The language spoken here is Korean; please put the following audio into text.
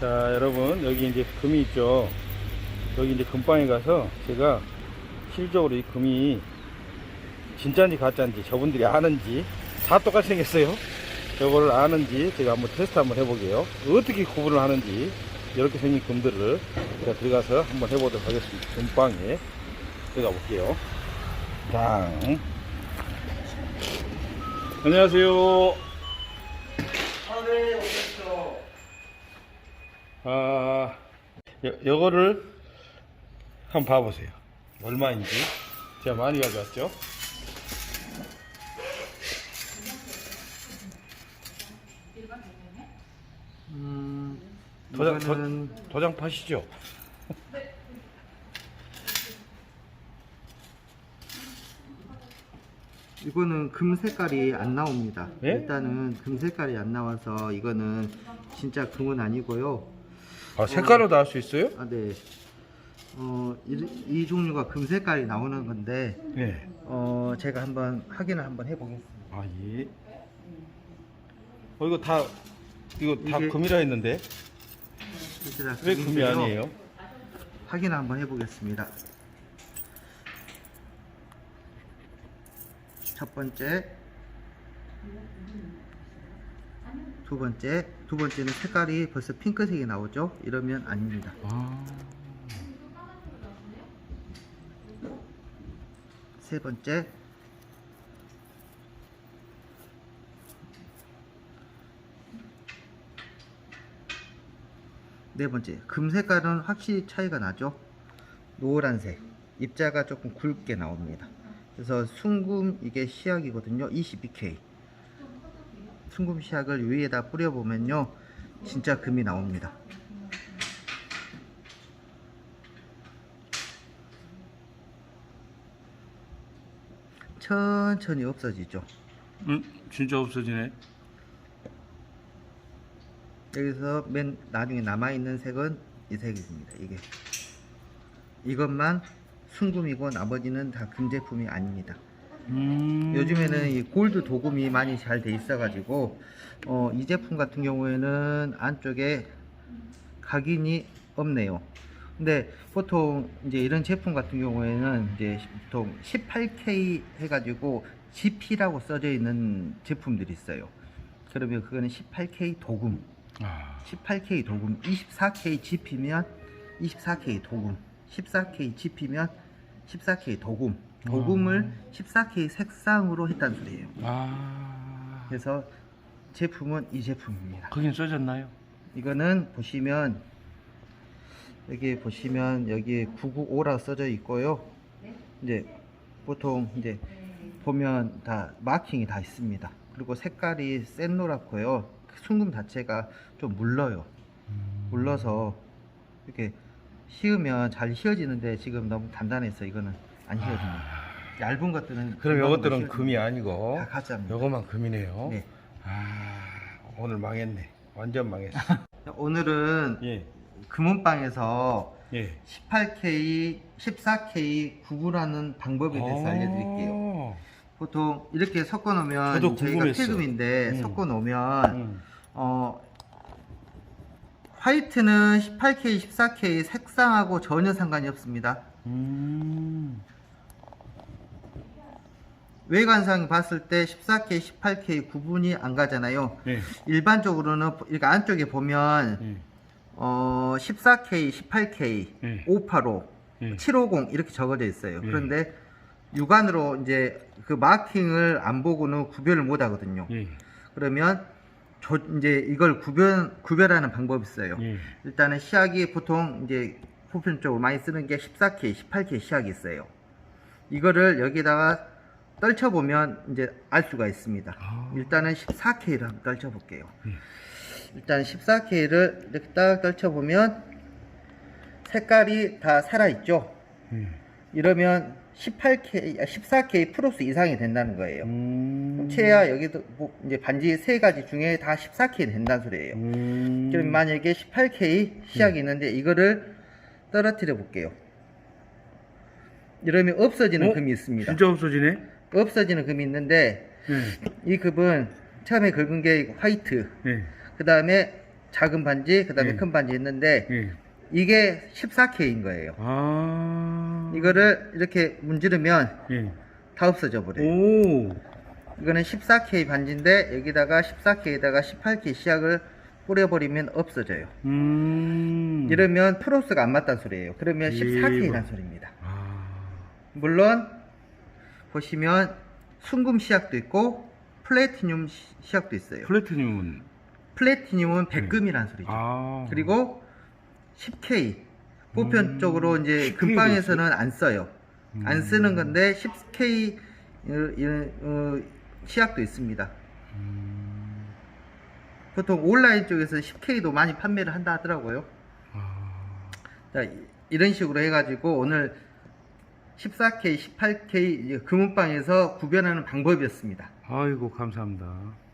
자 여러분 여기 이제 금이 있죠? 여기 이제 금방에 가서 제가 실적으로 이 금이 진짜인지 가짜인지 저분들이 아는지 다 똑같이 생겼어요. 저거를 아는지 제가 한번 테스트 한번 해보게요. 어떻게 구분을 하는지 이렇게 생긴 금들을 제가 들어가서 한번 해보도록 하겠습니다. 금방에 들어가 볼게요. 당. 안녕하세요. 아네 오셨죠 아, 요, 요거를 한번 봐보세요. 얼마인지. 제가 많이 가져왔죠? 음, 도장, 도, 도장 파시죠? 이거는 금 색깔이 안 나옵니다. 예? 일단은 금 색깔이 안 나와서 이거는 진짜 금은 아니고요. 아, 색깔로 다할수 있어요? 아, 네. 어, 이, 이 종류가 금 색깔이 나오는 건데, 네. 어, 제가 한번 확인을 한번 해보겠습니다. 아, 예. 어, 이거 다, 이거 다 이게- 금이라 했는데, 이게 다 왜 금이 금인데요. 아니에요? 확인을 한번 해보겠습니다. 첫 번째, 두 번째, 두 번째는 색깔이 벌써 핑크색이 나오죠? 이러면 아닙니다. 아, 세 번째, 네 번째, 금 색깔은 확실히 차이가 나죠? 노란색, 입자가 조금 굵게 나옵니다. 그래서 순금 이게 시약이거든요. 22K. 순금 시약을 위에다 뿌려보면요. 진짜 금이 나옵니다. 천천히 없어지죠. 음, 진짜 없어지네. 여기서 맨 나중에 남아있는 색은 이 색입니다. 이게 이것만 순금이고 나머지는 다 금 제품이 아닙니다. 음. 요즘에는 이 골드 도금이 많이 잘 돼 있어 가지고 어, 이 제품 같은 경우에는 안쪽에 각인이 없네요. 근데 보통 이제 이런 제품 같은 경우에는 이제 보통 18K 해가지고 GP라고 써져 있는 제품들이 있어요. 그러면 그거는 18K 도금. 아, 18K 도금, 24K GP면 24K 도금, 14K GP면 14K 도금. 도금을 14K 색상으로 했다는 소리예요. 아. 그래서 제품은 이 제품입니다. 거긴 써졌나요? 이거는 보시면 여기 보시면 여기 995라 써져 있고요. 이제 보통 이제 보면 다 마킹이 다 있습니다. 그리고 색깔이 센 노랗고요. 순금 자체가 좀 물러요. 물러서 이렇게 휘으면 잘 휘어지는데 지금 너무 단단해서 이거는 안 휘어집니다. 얇은 것들은 그럼 금방 이것들은 휘어집니다. 금이 아니고 다 가짜입니다. 요거만 금이네요. 네. 아 오늘 망했네. 완전 망했어. 오늘은 예. 금은방에서 예. 18K, 14K 구분하는 방법에 대해서 알려드릴게요. 보통 이렇게 섞어 놓으면 저도 저희가 궁금했어. 필금인데 음. 섞어 놓으면 음. 어 화이트는 18K, 14K 색상하고 전혀 상관이 없습니다. 음. 외관상 봤을 때 14K, 18K 구분이 안 가잖아요. 예. 일반적으로는 이렇게 안쪽에 보면 예. 어 14K, 18K, 예. 585, 예. 750 이렇게 적어져 있어요. 예. 그런데 육안으로 이제 그 마킹을 안 보고는 구별을 못 하거든요. 예. 그러면 조- 이제 이걸 구별 구별하는 방법이 있어요. 예. 일단은 시약이 보통 이제 보편적으로 많이 쓰는 게 14K, 18K 시약이 있어요. 이거를 여기다가 떨쳐 보면 이제 알 수가 있습니다. 아. 일단은 14K를 한번 떨쳐 볼게요. 예. 일단 14K를 이렇게 딱 떨쳐 보면 색깔이 다 살아 있죠. 예. 이러면 18K, 아, 14K 플러스 이상이 된다는 거예요. 음. 최야 여기도 뭐 이제 반지 세 가지 중에 다 14K 된다는 소리예요. 음. 그럼 만약에 18K 시약이 있는데 이거를 떨어뜨려 볼게요. 이러면 없어지는 어? 금이 있습니다. 진짜 없어지네. 없어지는 금이 있는데 예. 이 금은 처음에 긁은 게 화이트, 예. 그 다음에 작은 반지, 그 다음에 예. 큰 반지 있는데 예. 이게 14K인 거예요. 아. 이거를 이렇게 문지르면 예. 다 없어져 버려요. 오. 이거는 14K 반지인데 여기다가 14K에다가 18K 시약을 뿌려버리면 없어져요. 음. 이러면 프로스가 안 맞다는 소리예요. 그러면 예. 14K라는 소리입니다. 아. 물론 보시면 순금 시약도 있고 플래티늄 시- 시약도 있어요. 플래티늄은 플래티늄은 백금이라는 소리죠. 아. 그리고 10K 보편적으로 음, 이제 10K 도 금방에서는 안 써요. 안 음. 쓰는 건데 10K 어, 어, 시약도 있습니다. 음. 보통 온라인 쪽에서 10K도 많이 판매를 한다 하더라고요. 아. 자, 이- 이런 식으로 해가지고 오늘 14K, 18K 금은방에서 구별하는 방법이었습니다. 아이고 감사합니다.